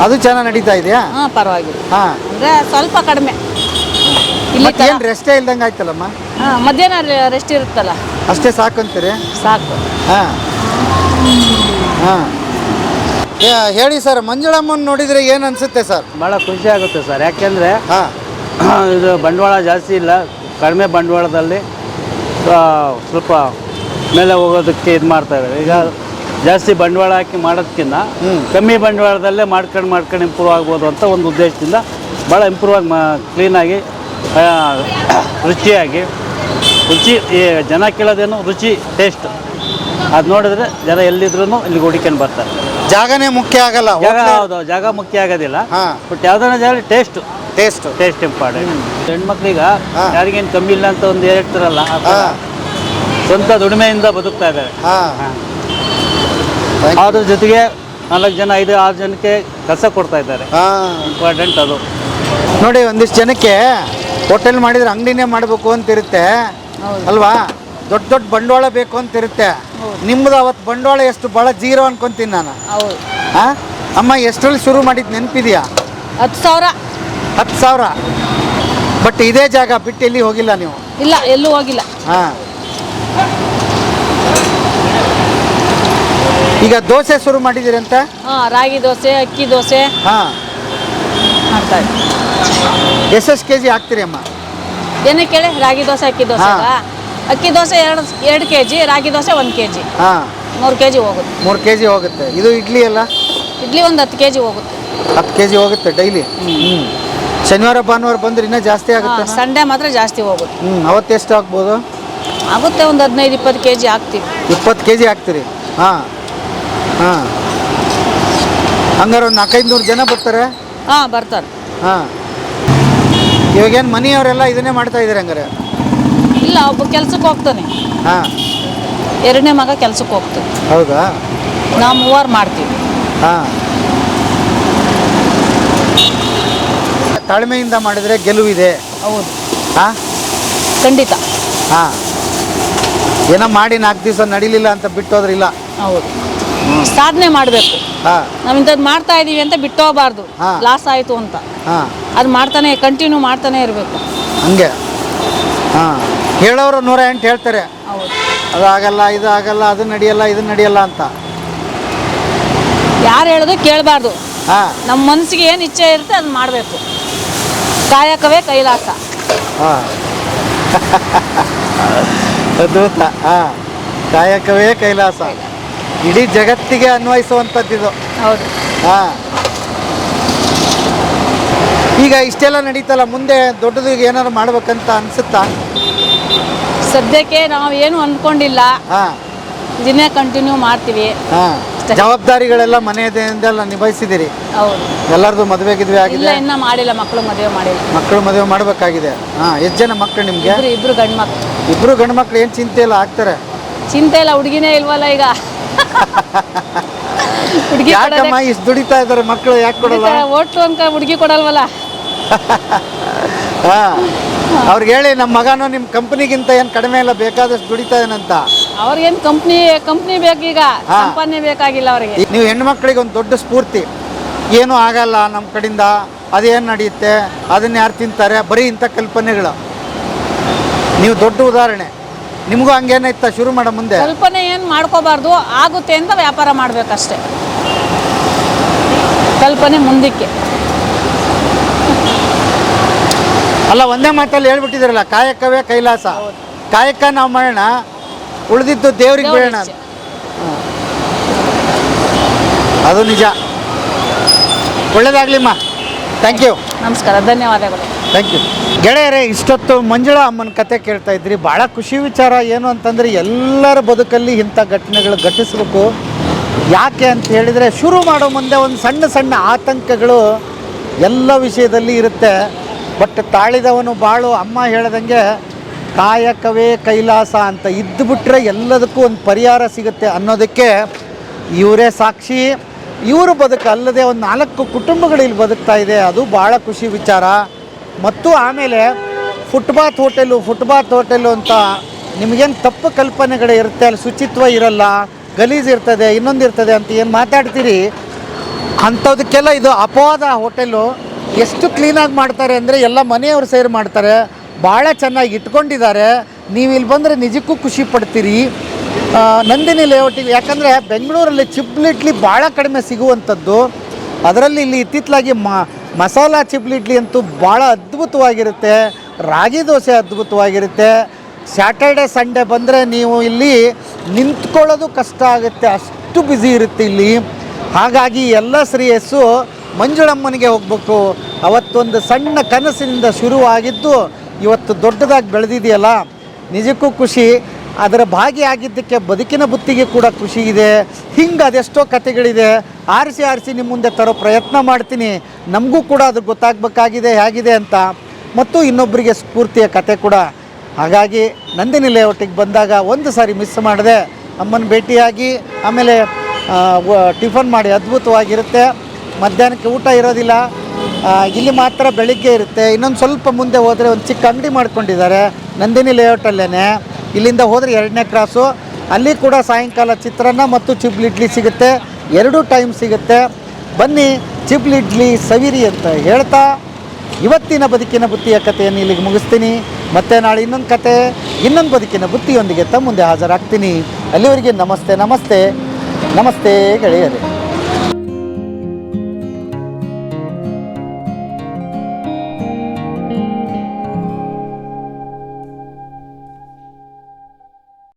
ಅದು ಚೆನ್ನಾಗಿ ನಡೀತಾ ಇದೆಯಾ? ಹಾ ಪರವಾಗಿಲ್ಲ. ಹಾ. ಅಂದರೆ ಸ್ವಲ್ಪ ಕಡಿಮೆ. ಇಲ್ಲಿ ತರ- ಏನು ರೆಸ್ಟೇ ಇಲ್ದಂಗೆ ಆಯ್ತಲ್ಲಮ್ಮ? ಹಾ, ಮಧ್ಯಾಹ್ನ ರೆಸ್ಟ್ ಇರುತ್ತಲ್ಲ. ಅಷ್ಟೇ ಸಾಕು ಅಂತೀರಿ ಸಾಕು. ಹಾಂ. ಹಾಂ. ಹೇಳಿ ಸರ್ ಮಂಜುಳಮ್ಮನ ನೋಡಿದ್ರೆ ಏನು ಅನ್ಸುತ್ತೆ ಸರ್? ಭಾಳ ಖುಷಿ ಆಗುತ್ತೆ ಸರ್ ಯಾಕೆಂದರೆ ಹಾಂ. ಇದು ಬಂಡವಾಳ ಜಾಸ್ತಿ ಇಲ್ಲ ಕಡಿಮೆ ಬಂಡವಾಳದಲ್ಲಿ ಆ, ಸ್ವಲ್ಪ ಮೇಲೆ ಹೋಗೋದಕ್ಕೆ ಇದು ಮಾಡ್ತಾ ಇದ್ದಾರೆ. ಈಗ ಜಾಸ್ತಿ ಬಂಡವಾಳ ಹಾಕಿ ಮಾಡೋದಕ್ಕಿಂತ ಕಮ್ಮಿ ಬಂಡವಾಳದಲ್ಲೇ ಮಾಡ್ಕೊಂಡು ಮಾಡ್ಕೊಂಡು ಇಂಪ್ರೂವ್ ಆಗ್ಬೋದು ಅಂತ ಒಂದು ಉದ್ದೇಶದಿಂದ ಭಾಳ ಇಂಪ್ರೂವ್ ಆಗಿ ಮಾ ಕ್ಲೀನಾಗಿ ರುಚಿಯಾಗಿ ರುಚಿ ಈ ಜನ ಕೇಳೋದೇನು ರುಚಿ ಟೇಸ್ಟ್ ಅದು ನೋಡಿದ್ರೆ ಜನ ಎಲ್ಲಿದ್ರು ಇಲ್ಲಿಗೆ ಹುಡುಕೊಂಡು ಬರ್ತಾರೆ. ಜಾಗನೇ ಮುಖ್ಯ ಆಗಲ್ಲ ಜಾಗ ಹೌದು ಜಾಗ ಮುಖ್ಯ ಆಗೋದಿಲ್ಲ. ಹಾಂ. ಬಟ್ ಯಾವ್ದಾರ ಜಾಗ ಟೇಸ್ಟ್ ಟೇಸ್ಟ್ ಟೇಸ್ಟ್ ಇಂಪಾರ್ಟೆಂಟ್ ಹೆಣ್ಮಕ್ಳೀಗ ಹಾ. ಯಾರಿಗೇನು ಕಮ್ಮಿ ಇಲ್ಲ ಅಂತ ಒಂದು ಹೇಳ್ತಾರಲ್ಲ ಆ ಥರ ಹಾ. ಸ್ವಂತ ದುಡಿಮೆಯಿಂದ ಬದುಕ್ತಾ ಇದ್ದಾರೆ. ಹಾ. ಅದ್ರ ಜೊತೆಗೆ ನಾಲ್ಕು ಜನ ಐದು ಆರು ಜನಕ್ಕೆ ಕೆಲಸ ಕೊಡ್ತಾ ಇದ್ದಾರೆ. ಹಾ. ಇಂಪಾರ್ಟೆಂಟ್ ಅದು. ನೋಡಿ ಒಂದಿಷ್ಟು ಜನಕ್ಕೆ ಹೋಟೆಲ್ ಮಾಡಿದ್ರೆ ಅಂಗಡಿನೇ ಮಾಡಬೇಕು ಅಂತಿರುತ್ತೆ. ಅಲ್ವಾ? ದೊಡ್ಡ ದೊಡ್ಡ ಬಂಡವಾಳ ಬೇಕು ಅಂತ ಇರುತ್ತೆ ನಿಮ್ಮದು ಅವತ್ತು ಬಂಡವಾಳ ಎಷ್ಟು? ಭಾಳ ಜೀರೋ ಅನ್ಕೊಂತೀನಿ ನಾನು. ಹೌದು. ಹಾಂ ಅಮ್ಮ ಎಷ್ಟರಲ್ಲಿ ಶುರು ಮಾಡಿದ್ದು ನೆನಪಿದೆಯಾ? ಹತ್ತು ಸಾವಿರ. ಹತ್ತು ಸಾವಿರ? ಬಟ್ ಇದೇ ಜಾಗ ಬಿಟ್ಟು ಎಲ್ಲಿ ಹೋಗಿಲ್ಲ ನೀವು? ಇಲ್ಲ ಎಲ್ಲೂ ಹೋಗಿಲ್ಲ. ಹಾಂ. ಈಗ ದೋಸೆ ಶುರು ಮಾಡಿದ್ದೀರಂತ ಹಾಂ ರಾಗಿ ದೋಸೆ ಅಕ್ಕಿ ದೋಸೆ. ಹಾಂ. ಮಾಡ್ತಾ ಇದ್ದೀವಿ ಎಷ್ಟೆಷ್ಟು ಕೆ ಜಿ ಹಾಕ್ತೀರಿ ಅಮ್ಮ? ಏನಕ್ಕೆ ಕೇಳಿ ರಾಗಿ ದೋಸೆ ಅಕ್ಕಿ ದೋಸೆ ಹಾ. ಅಕ್ಕಿ ದೋಸೆ ಎರಡು ಎರಡು ಕೆ ಜಿ ರಾಗಿ ದೋಸೆ ಒಂದು ಕೆ ಜಿ ಹಾ. ಮೂರು ಕೆ ಜಿ ಹೋಗುತ್ತೆ. ಮೂರು ಕೆ ಜಿ ಹೋಗುತ್ತೆ. ಇದು ಇಡ್ಲಿ ಎಲ್ಲ ಇಡ್ಲಿ ಒಂದು ಹತ್ತು ಕೆ ಜಿ ಹೋಗುತ್ತೆ. ಹತ್ತು ಕೆ ಜಿ ಹೋಗುತ್ತೆ ಡೈಲಿ? ಹ್ಞೂ ಶನಿವಾರ ಭಾನುವಾರ ಬಂದ್ರೆ ಇನ್ನೂ ಜಾಸ್ತಿ ಆಗುತ್ತೆ ಸಂಡೇ ಮಾತ್ರ ಜಾಸ್ತಿ ಹೋಗುತ್ತೆ. ಹ್ಞೂ ಅವತ್ತು ಎಷ್ಟು ಹಾಕ್ಬೋದು ಆಗುತ್ತೆ ಒಂದು ಹದಿನೈದು ಇಪ್ಪತ್ತು ಕೆ ಜಿ ಹಾಕ್ತೀವಿ ಇಪ್ಪತ್ತು ಕೆ ಜಿ ಹಾಕ್ತೀರಿ ಹಾಂ. ಹಾಂ. ಹಂಗಾರೆ ಒಂದು ನಾಲ್ಕೈದು ನೂರು ಜನ ಬರ್ತಾರೆ? ಹಾಂ ಬರ್ತಾರೆ. ಹಾಂ. ಇವಾಗೇನು ಮನೆಯವರೆಲ್ಲ ಇದನ್ನೇ ಮಾಡ್ತಾ ಇದ್ದಾರೆ ಹಂಗಾರೆ? ಇಲ್ಲ ಒಬ್ಬ ಕೆಲ್ಸಕ್ಕೆ ಹೋಗ್ತಾನೆ. ಹಾಂ. ಎರಡನೇ ಮಗ ಕೆಲ್ಸಕ್ಕೆ ಹೋಗ್ತಾನೆ. ಹೌದಾ? ನಾವು ಮೂವರು ಮಾಡ್ತೀವಿ. ಹಾಂ. ತಾಳ್ಮೆಯಿಂದ ಮಾಡಿದರೆ ಗೆಲುವಿದೆ ಹೌದು. ಹಾಂ? ಖಂಡಿತ. ಹಾಂ. ಏನೋ ಮಾಡಿ ನಾಲ್ಕು ದಿವಸ ನಡೀಲಿಲ್ಲ ಅಂತ ಬಿಟ್ಟೋದ್ರಿಲ್ಲ ಹೌದು. ಸಾಧನೆ ಮಾಡಬೇಕು. ಹಾಂ. ನಾವು ಇಂಥದ್ದು ಮಾಡ್ತಾ ಇದೀವಿ ಅಂತ ಬಿಟ್ಟೋಗಬಾರ್ದು. ಹಾ. ಲಾಸ್ ಆಯಿತು ಅಂತ. ಹಾಂ. ಅದು ಮಾಡ್ತಾನೆ ಕಂಟಿನ್ಯೂ ಮಾಡ್ತಾನೆ ಇರಬೇಕು. ಹಂಗೆ. ಹಾಂ. ಹೇಳೋರು ನೂರ ಎಂಟು ಹೇಳ್ತಾರೆ. ಅದು ಆಗಲ್ಲ ಇದು ಆಗಲ್ಲ ಅದು ನಡೆಯಲ್ಲ ಇದು ನಡೆಯಲ್ಲ ಅಂತ. ಯಾರು ಹೇಳೋದು ಕೇಳಬಾರ್ದು. ಹಾಂ. ನಮ್ಮ ಮನಸ್ಸಿಗೆ ಏನು ಇಚ್ಛೆ ಇರುತ್ತೆ ಅದು ಮಾಡಬೇಕು. ಕಾಯಕವೇ ಕೈಲಾಸ. ಹಾಂ. ಅದ್ಭುತ. ಹಾಂ. ಕಾಯಕವೇ ಕೈಲಾಸ. ಇಡೀ ಜಗತ್ತಿಗೆ ಅನ್ವಯಿಸುವಂಥದ್ದಿದು ಹೌದು. ಹಾಂ. ಈಗ ಇಷ್ಟೆಲ್ಲ ನಡೀತಲ್ಲ ಮುಂದೆ ದೊಡ್ಡದು ಏನಾದ್ರು ಮಾಡ್ಬೇಕಂತ ಅನ್ಸುತ್ತಾ? ಸದ್ಯಕ್ಕೆ ನಾವು ಏನು ಅನ್ಕೊಂಡಿಲ್ಲ. ಹಾಂ. ಇದನ್ನೇ ಕಂಟಿನ್ಯೂ ಮಾಡ್ತೀವಿ. ಹಾಂ. ಜವಾಬ್ದಾರಿಗಳೆಲ್ಲ ಮನೆಯಿಂದೆಲ್ಲ ನಿಭಾಯಿಸಿದಿರಿ ಹೌದು. ಎಲ್ಲರದು ಮದುವೆ ಗಿದ್ವೆ ಇಲ್ಲ ಇನ್ನ ಇನ್ನೂ ಮಾಡಿಲ್ಲ ಮಕ್ಕಳು ಮದುವೆ ಮಾಡಿಲ್ಲ. ಮಕ್ಕಳು ಮದುವೆ ಮಾಡಬೇಕಾಗಿದೆ. ಹಾಂ ಎಷ್ಟು ಜನ ಮಕ್ಕಳು ನಿಮಗೆ? ಇಬ್ರು ಇಬ್ರು ಗಂಡ್ಮಕ್ಳು ಇಬ್ಬರು ಗಂಡು ಮಕ್ಳು ಏನು ಚಿಂತೆ ಇಲ್ಲ ಆಗ್ತಾರೆ. ಚಿಂತೆ ಇಲ್ಲ ಹುಡುಗಿನೇ ಇಲ್ವಲ್ಲ ಈಗ? ಹುಡುಗಿ ಯಾಕಮ್ಮ ಇಷ್ಟು ದುಡಿತಾ ಇದ್ದಾರೆ ಮಕ್ಕಳು ಯಾಕೆ ಕೊಡಲ್ಲ? ಓಟ್ಲು ಅನ್ಕ ಹುಡುಗಿ ಕೊಡಲ್ವಲ್ಲ? ಹಾಂ. ಅವ್ರಿಗೆ ಹೇಳಿ ನಮ್ಮ ಮಗನು ನಿಮ್ಮ ಕಂಪ್ನಿಗಿಂತ ಏನು ಕಡಿಮೆ ಇಲ್ಲ ಬೇಕಾದಷ್ಟು ದುಡಿತಾ ಅವ್ರಿಗೇನ್ ಕಂಪ್ನಿ ಕಂಪ್ನಿ ಬೇಕೀಗ ಕಂಪನಿ ಸಂಪಾದನೆ ಬೇಕಾಗಿಲ್ಲ ಅವ್ರಿಗೆ. ನೀವು ಹೆಣ್ಮಕ್ಳಿಗೆ ಒಂದು ದೊಡ್ಡ ಸ್ಫೂರ್ತಿ. ಏನೂ ಆಗಲ್ಲ ನಮ್ಮ ಕಡೆಯಿಂದ ಅದೇನು ನಡೆಯುತ್ತೆ ಅದನ್ನ ಯಾರು ತಿಂತಾರೆ ಬರೀ ಇಂಥ ಕಲ್ಪನೆಗಳು. ನೀವು ದೊಡ್ಡ ಉದಾಹರಣೆ. ನಿಮಗೂ ಹಂಗೇನ ಇತ್ತ ಶುರು ಮಾಡೋ ಮುಂದೆ? ಕಲ್ಪನೆ ಏನು ಮಾಡ್ಕೋಬಾರ್ದು ಆಗುತ್ತೆ ಅಂತ ವ್ಯಾಪಾರ ಮಾಡ್ಬೇಕಷ್ಟೇ. ಕಲ್ಪನೆ ಮುಂದಕ್ಕೆ. ಅಲ್ಲ ಒಂದೇ ಮಾತಲ್ಲಿ ಹೇಳ್ಬಿಟ್ಟಿದ್ರಲ್ಲ ಕಾಯಕವೇ ಕೈಲಾಸ. ಕಾಯಕ ನಾವು ಮಾಡೋಣ ಉಳಿದಿದ್ದು ದೇವ್ರಿಗೆ ಬೀಳೋಣ ಅದು ನಿಜ. ಒಳ್ಳೇದಾಗ್ಲಿಮ್ಮ ಥ್ಯಾಂಕ್ ಯು ನಮಸ್ಕಾರ ಧನ್ಯವಾದಗಳು. ಥ್ಯಾಂಕ್ ಯು ಗೆಳೆಯರೇ ಇಷ್ಟೊತ್ತು ಮಂಜುಳಾ ಅಮ್ಮನ ಕತೆ ಕೇಳ್ತಾ ಇದ್ರಿ. ಭಾಳ ಖುಷಿ ವಿಚಾರ ಏನು ಅಂತಂದರೆ ಎಲ್ಲರ ಬದುಕಲ್ಲಿ ಇಂಥ ಘಟನೆಗಳು ಘಟಿಸಬೇಕು. ಯಾಕೆ ಅಂತ ಹೇಳಿದರೆ ಶುರು ಮಾಡೋ ಮುಂದೆ ಒಂದು ಸಣ್ಣ ಸಣ್ಣ ಆತಂಕಗಳು ಎಲ್ಲ ವಿಷಯದಲ್ಲಿ ಇರುತ್ತೆ. ಬಟ್ ತಾಳಿದವನು ಬಾಳು, ಅಮ್ಮ ಹೇಳ್ದಂಗೆ ಕಾಯಕವೇ ಕೈಲಾಸ ಅಂತ ಇದ್ದು ಬಿಟ್ಟರೆ ಎಲ್ಲದಕ್ಕೂ ಒಂದು ಪರಿಹಾರ ಸಿಗುತ್ತೆ ಅನ್ನೋದಕ್ಕೆ ಇವರೇ ಸಾಕ್ಷಿ. ಇವರು ಬದುಕು ಅಲ್ಲದೆ ಒಂದು ನಾಲ್ಕು ಕುಟುಂಬಗಳು ಇಲ್ಲಿ ಬದುಕ್ತಾ ಇದೆ, ಅದು ಭಾಳ ಖುಷಿ ವಿಚಾರ. ಮತ್ತು ಆಮೇಲೆ ಫುಟ್ಬಾತ್ ಹೋಟೆಲು ಫುಟ್ಬಾತ್ ಹೋಟೆಲು ಅಂತ ನಿಮಗೇನು ತಪ್ಪು ಕಲ್ಪನೆಗಳು ಇರುತ್ತೆ, ಅಲ್ಲಿ ಶುಚಿತ್ವ ಇರಲ್ಲ, ಗಲೀಜು ಇರ್ತದೆ, ಇನ್ನೊಂದು ಇರ್ತದೆ ಅಂತ ಏನು ಮಾತಾಡ್ತೀರಿ? ಅಂಥದಕ್ಕೆಲ್ಲ ಇದು ಅಪವಾದ ಹೋಟೆಲು. ಎಷ್ಟು ಕ್ಲೀನಾಗಿ ಮಾಡ್ತಾರೆ ಅಂದರೆ ಎಲ್ಲ ಮನೆಯವರು ಸೇರಿ ಮಾಡ್ತಾರೆ. ಭಾಳ ಚೆನ್ನಾಗಿ ಇಟ್ಕೊಂಡಿದ್ದಾರೆ. ನೀವು ಇಲ್ಲಿ ಬಂದರೆ ನಿಜಕ್ಕೂ ಖುಷಿ ಪಡ್ತೀರಿ. ನಂದಿನಿ ಲೇಔಟಿಗೆ ಯಾಕಂದರೆ ಬೆಂಗಳೂರಲ್ಲಿ ಚಿಪ್ಲಿ ಇಡ್ಲಿ ಭಾಳ ಕಡಿಮೆ ಸಿಗುವಂಥದ್ದು ಅದರಲ್ಲಿ ಇಲ್ಲಿ ಇತ್ತಿತ್ತಲಾಗಿ ಮಸಾಲ ಚಿಪ್ಲಿ ಇಡ್ಲಿ ಅಂತೂ ಭಾಳ ಅದ್ಭುತವಾಗಿರುತ್ತೆ. ರಾಗಿ ದೋಸೆ ಅದ್ಭುತವಾಗಿರುತ್ತೆ. ಸ್ಯಾಟರ್ಡೆ ಸಂಡೇ ಬಂದರೆ ನೀವು ಇಲ್ಲಿ ನಿಂತ್ಕೊಳ್ಳೋದು ಕಷ್ಟ ಆಗುತ್ತೆ. ಅಷ್ಟು ಬ್ಯುಸಿ ಇರುತ್ತೆ ಇಲ್ಲಿ. ಹಾಗಾಗಿ ಎಲ್ಲ ಶ್ರೇಯಸ್ಸು ಮಂಜುಳಮ್ಮನಿಗೆ ಹೋಗ್ಬೇಕು. ಅವತ್ತೊಂದು ಸಣ್ಣ ಕನಸಿನಿಂದ ಶುರುವಾಗಿದ್ದು ಇವತ್ತು ದೊಡ್ಡದಾಗಿ ಬೆಳೆದಿದೆಯಲ್ಲ? ನಿಜಕ್ಕೂ ಖುಷಿ. ಅದರ ಭಾಗಿಯಾಗಿದ್ದಕ್ಕೆ ಬದುಕಿನ ಬುತ್ತಿಗೆ ಕೂಡ ಖುಷಿ ಇದೆ. ಹಿಂಗೆ ಅದೆಷ್ಟೋ ಕತೆಗಳಿದೆ ಆರಿಸಿ ಆರಿಸಿ ನಿಮ್ಮ ಮುಂದೆ ತರೋ ಪ್ರಯತ್ನ ಮಾಡ್ತೀನಿ. ನಮಗೂ ಕೂಡ ಅದು ಗೊತ್ತಾಗಬೇಕಾಗಿದೆ, ಹೇಗಿದೆ ಅಂತ. ಮತ್ತು ಇನ್ನೊಬ್ಬರಿಗೆ ಸ್ಫೂರ್ತಿಯ ಕತೆ ಕೂಡ. ಹಾಗಾಗಿ ನಂದಿನಿ ಲೇಔಟಿಗೆ ಬಂದಾಗ ಒಂದು ಸಾರಿ ಮಿಸ್ ಮಾಡಿದೆ ಅಮ್ಮನ ಭೇಟಿಯಾಗಿ, ಆಮೇಲೆ ಟಿಫನ್ ಮಾಡಿ ಅದ್ಭುತವಾಗಿರುತ್ತೆ. ಮಧ್ಯಾಹ್ನಕ್ಕೆ ಊಟ ಇರೋದಿಲ್ಲ. ಇಲ್ಲಿ ಮಾತ್ರ ಬೆಳಿಗ್ಗೆ ಇರುತ್ತೆ. ಇನ್ನೊಂದು ಸ್ವಲ್ಪ ಮುಂದೆ ಹೋದರೆ ಒಂದು ಚಿಕ್ಕ ಅಂಗಡಿ ಮಾಡ್ಕೊಂಡಿದ್ದಾರೆ. ನಂದಿನಿ ಲೇಔಟಲ್ಲೇ ಇಲ್ಲಿಂದ ಹೋದರೆ ಎರಡನೇ ಕ್ರಾಸು. ಅಲ್ಲಿ ಕೂಡ ಸಾಯಂಕಾಲ ಚಿತ್ರಾನ್ನ ಮತ್ತು ಚಿಬ್ಲಿ ಇಡ್ಲಿ ಸಿಗುತ್ತೆ. ಎರಡೂ ಟೈಮ್ ಸಿಗುತ್ತೆ. ಬನ್ನಿ, ಚಿಬ್ಲಿ ಇಡ್ಲಿ ಸವಿರಿ ಅಂತ ಹೇಳ್ತಾ ಇವತ್ತಿನ ಬದುಕಿನ ಬುತ್ತಿಯ ಕಥೆಯನ್ನು ಇಲ್ಲಿಗೆ ಮುಗಿಸ್ತೀನಿ. ಮತ್ತೆ ನಾಳೆ ಇನ್ನೊಂದು ಕತೆ ಇನ್ನೊಂದು ಬದುಕಿನ ಬುತ್ತಿಯೊಂದಿಗೆ ತಮ್ಮ ಮುಂದೆ ಹಾಜರಾಗ್ತೀನಿ. ಅಲ್ಲಿವರೆಗೆ ನಮಸ್ತೆ ನಮಸ್ತೆ. ನಮಸ್ತೆ ಗೆಳೆಯರೇ.